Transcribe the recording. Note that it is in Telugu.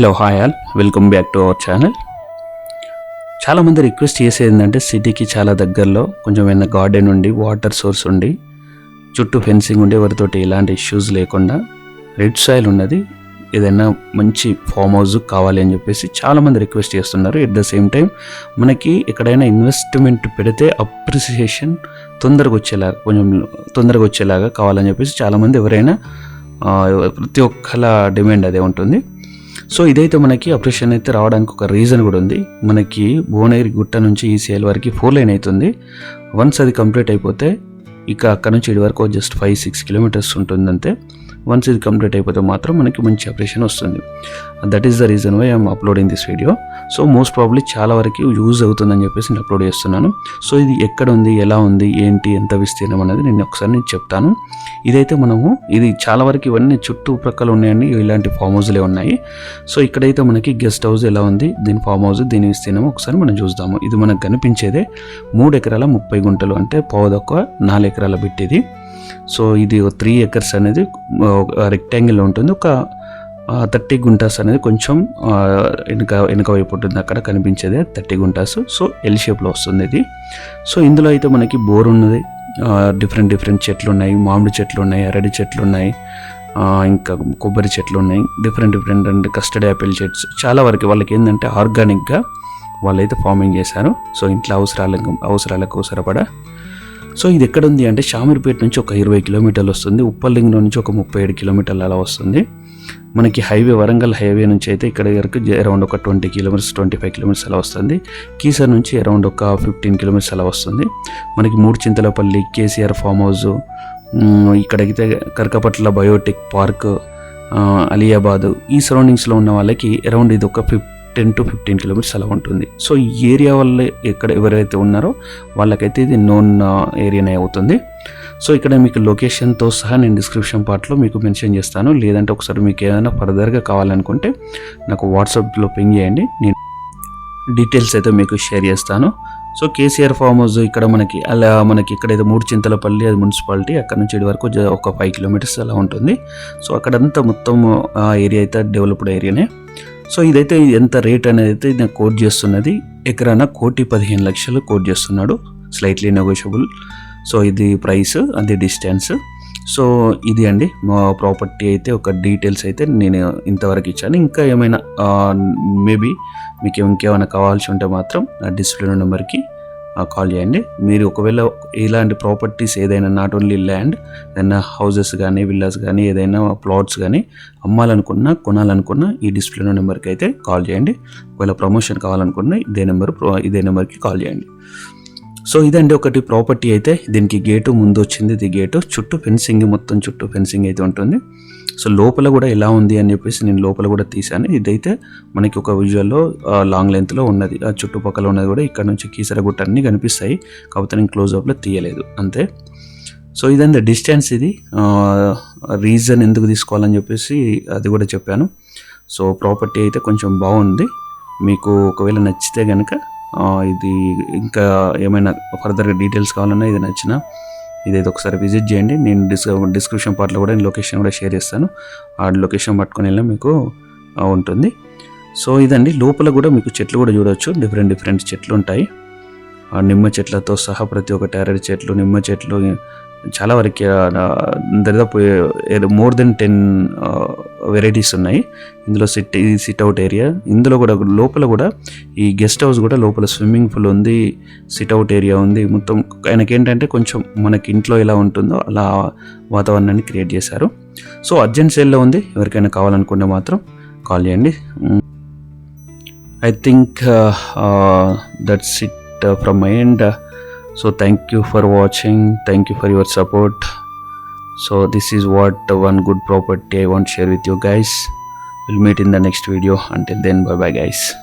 Hello hi all welcome back to our channel చాలామంది రిక్వెస్ట్ చేసేది ఏంటంటే సిటీకి చాలా దగ్గరలో కొంచెం ఏమైనా గార్డెన్ ఉండి వాటర్ సోర్స్ ఉండి చుట్టూ ఫెన్సింగ్ ఉండి ఎవరితోటి ఎలాంటి ఇష్యూస్ లేకుండా రెడ్ సాయిల్ ఉన్నది. ఏదైనా మంచి ఫామ్ హౌస్ కావాలి అని చెప్పేసి చాలామంది రిక్వెస్ట్ చేస్తున్నారు. ఎట్ ద సేమ్ టైం మనకి ఎక్కడైనా ఇన్వెస్ట్మెంట్ పెడితే అప్రిసియేషన్ తొందరగా వచ్చేలాగా కొంచెం తొందరగా వచ్చేలాగా కావాలని చెప్పేసి చాలామంది ఎవరైనా ప్రతి ఒక్కల డిమాండ్ అదే ఉంటుంది. సో ఇదైతే మనకి ఆపరేషన్ అయితే రావడానికి ఒక రీజన్ కూడా ఉంది. మనకి భువనగిరి గుట్ట నుంచి ఈ సేల్ వరకు ఫోర్ లైన్ అవుతుంది. వన్స్ అది కంప్లీట్ అయిపోతే ఇక అక్కడ నుంచి ఇటు వరకు జస్ట్ ఫైవ్ సిక్స్ కిలోమీటర్స్ ఉంటుందంతే. వన్స్ ఇది కంప్లీట్ అయిపోతే మాత్రం మనకి మంచి ఆపరేషన్ వస్తుంది. That is the reason why I'm uploading this video so most probably చాలా వరకు యూజ్ అవుతుందని చెప్పేసి నేను అప్లోడ్ చేస్తున్నాను. సో ఇది ఎక్కడ ఉంది ఎలా ఉంది ఏంటి ఎంత విస్తీర్ణం అనేది నేను ఒకసారి నేను చెప్తాను. ఇదైతే మనము ఇది చాలా వరకు ఇవన్నీ చుట్టుప్రక్కల ఉన్నాయండి ఇలాంటి ఫామ్ హౌస్లే ఉన్నాయి. సో ఇక్కడైతే మనకి గెస్ట్ హౌస్ ఎలా ఉంది దీని ఫామ్ హౌస్ దీని విస్తీర్ణం ఒకసారి మనం చూద్దాము. ఇది మనకు కనిపించేదే మూడు ఎకరాల ముప్పై గుంటలు అంటే పావుదొక్క నాలుగు ఎకరాల బిట్టిది. సో ఇది త్రీ ఎకర్స్ అనేది రెక్టాంగిల్ ఉంటుంది. ఒక థర్టీ గుంటాస్ అనేది కొంచెం వెనుక వెనుక వైపు ఉంటుంది. అక్కడ కనిపించేది థర్టీ గుంటాస్. సో ఎల్ షేప్లో వస్తుంది ఇది. సో ఇందులో అయితే మనకి బోర్ ఉన్నది. డిఫరెంట్ డిఫరెంట్ చెట్లు ఉన్నాయి మామిడి చెట్లు ఉన్నాయి అరటి చెట్లు ఉన్నాయి ఇంకా కొబ్బరి చెట్లు ఉన్నాయి different different and custard apple చెట్స్. చాలా వరకు వాళ్ళకి ఏంటంటే ఆర్గానిక్గా వాళ్ళైతే ఫార్మింగ్ చేశారు. సో ఇంట్లో అవసరాలకు అవసరాలకు సరిపడా సో ఇది ఎక్కడ ఉంది అంటే షామీర్పేట నుంచి ఒక ఇరవై కిలోమీటర్లు వస్తుంది. ఉప్పల్లింగ్లో నుంచి ఒక ముప్పై ఏడు కిలోమీటర్లు అలా వస్తుంది. మనకి హైవే వరంగల్ హైవే నుంచి అయితే ఇక్కడ వరకు అరౌండ్ ఒక twenty kilometres twenty five kilometres అలా వస్తుంది. కీసర్ నుంచి అరౌండ్ ఒక ఫిఫ్టీన్ కిలోమీటర్స్ అలా వస్తుంది. మనకి మూడు చింతలపల్లి కేసీఆర్ ఫామ్ హౌస్ ఇక్కడైతే కరకపట్ల బయోటెక్ పార్క్ అలియాబాదు అలియాబాద్ ఈ సరౌండింగ్స్లో ఉన్న వాళ్ళకి అరౌండ్ ఇది ఒక ఫిఫ్ టెన్ టు ఫిఫ్టీన్ కిలోమీటర్స్ అలా ఉంటుంది. సో ఈ ఏరియా వల్ల ఎక్కడ ఎవరైతే ఉన్నారో వాళ్ళకైతే ఇది నోన్ ఏరియానే అవుతుంది. సో ఇక్కడ మీకు లొకేషన్తో సహా నేను డిస్క్రిప్షన్ పార్ట్లో మీకు మెన్షన్ చేస్తాను. లేదంటే ఒకసారి మీకు ఏదైనా ఫర్దర్గా కావాలనుకుంటే నాకు వాట్సాప్లో పింగ్ చేయండి. నేను డీటెయిల్స్ అయితే మీకు షేర్ చేస్తాను. సో కేసీఆర్ ఫామ్ హౌస్ ఇక్కడ మనకి అలా మనకి ఇక్కడైతే మూడు చింతలపల్లి అది మున్సిపాలిటీ అక్కడ నుంచి ఇటు వరకు ఒక ఫైవ్ కిలోమీటర్స్ అలా ఉంటుంది. సో అక్కడంతా మొత్తం ఆ ఏరియా అయితే డెవలప్డ్ ఏరియానే. సో ఇదైతే ఎంత రేట్ అనేది అయితే నేను కోట్ చేస్తున్నది. ఎకరాన కోటి పదిహేను లక్షలు కోట్ చేస్తున్నాడు. స్లైట్లీ నెగోషియబుల్ సో ఇది ప్రైస్ అది డిస్టెన్స్ సో ఇది అండి. మా ప్రాపర్టీ అయితే ఒక డీటెయిల్స్ అయితే నేను ఇంతవరకు ఇచ్చాను. ఇంకా ఏమైనా మేబీ మీకు ఇంకేమైనా కావాల్సి ఉంటే మాత్రం నా డిస్ప్లే నెంబర్కి కాల్ చేయండి. మీరు ఒకవేళ ఇలాంటి ప్రాపర్టీస్ ఏదైనా నాట్ ఓన్లీ ల్యాండ్ ఏదైనా హౌసెస్ కానీ విల్లాస్ కానీ ఏదైనా ప్లాట్స్ కానీ అమ్మాలనుకున్నా కొనాలనుకున్నా ఈ డిస్ప్లే నెంబర్కి అయితే కాల్ చేయండి. ఒకవేళ ప్రమోషన్ కావాలనుకున్నా ఇదే నెంబర్ ఇదే నెంబర్కి కాల్ చేయండి. సో ఇదండి ఒకటి ప్రాపర్టీ అయితే. దీనికి గేటు ముందు వచ్చింది ఇది గేటు. చుట్టూ ఫెన్సింగ్ మొత్తం చుట్టూ ఫెన్సింగ్ అయితే ఉంటుంది. సో లోపల కూడా ఎలా ఉంది అని చెప్పేసి నేను లోపల కూడా తీశాను. ఇదైతే మనకి ఒక విజువల్లో లాంగ్ లెంత్లో ఉన్నది. ఆ చుట్టుపక్కల ఉన్నది కూడా ఇక్కడ నుంచి కీసరగుట్ట అన్నీ కనిపిస్తాయి. కాకపోతే నేను క్లోజ్అప్లో తీయలేదు. అంతే. సో ఇదంతా డిస్టెన్స్ ఇది. రీజన్ ఎందుకు తీసుకోవాలని చెప్పేసి అది కూడా చెప్పాను. సో ప్రాపర్టీ అయితే కొంచెం బాగుంది. మీకు ఒకవేళ నచ్చితే కనుక ఇది ఇంకా ఏమైనా ఫర్దర్గా డీటెయిల్స్ కావాలన్నా ఇది నచ్చినా ఇదైతే ఒకసారి విజిట్ చేయండి. నేను డిస్ డిస్క్రిప్షన్ పార్ట్లో కూడా నేను లొకేషన్ కూడా షేర్ చేస్తాను. ఆ లొకేషన్ పట్టుకొని వెళ్ళినా మీకు ఉంటుంది. సో ఇదండి. లోపల కూడా మీకు చెట్లు కూడా చూడవచ్చు డిఫరెంట్ డిఫరెంట్ చెట్లు ఉంటాయి. ఆ నిమ్మ చెట్లతో సహా ప్రతి ఒక్కటి అరటి చెట్లు నిమ్మ చెట్లు చాలా వరకు దరిదాపు మోర్ దెన్ టెన్ వెరైటీస్ ఉన్నాయి. ఇందులో సిట్ ఇది సిట్ అవుట్ ఏరియా ఇందులో కూడా లోపల కూడా ఈ గెస్ట్ హౌస్ కూడా లోపల స్విమ్మింగ్ పూల్ ఉంది సిట్ అవుట్ ఏరియా ఉంది. మొత్తం ఆయనకి ఏంటంటే కొంచెం మనకి ఇంట్లో ఎలా ఉంటుందో అలా వాతావరణాన్ని క్రియేట్ చేశారు. సో అర్జెంట్ సేల్లో ఉంది. ఎవరికైనా కావాలనుకుంటే మాత్రం కాల్ చేయండి. I think that's it from my end so thank you for watching thank you for your support so this is what the one good property i want to share with you guys. We'll meet in the next video. Until then bye bye guys.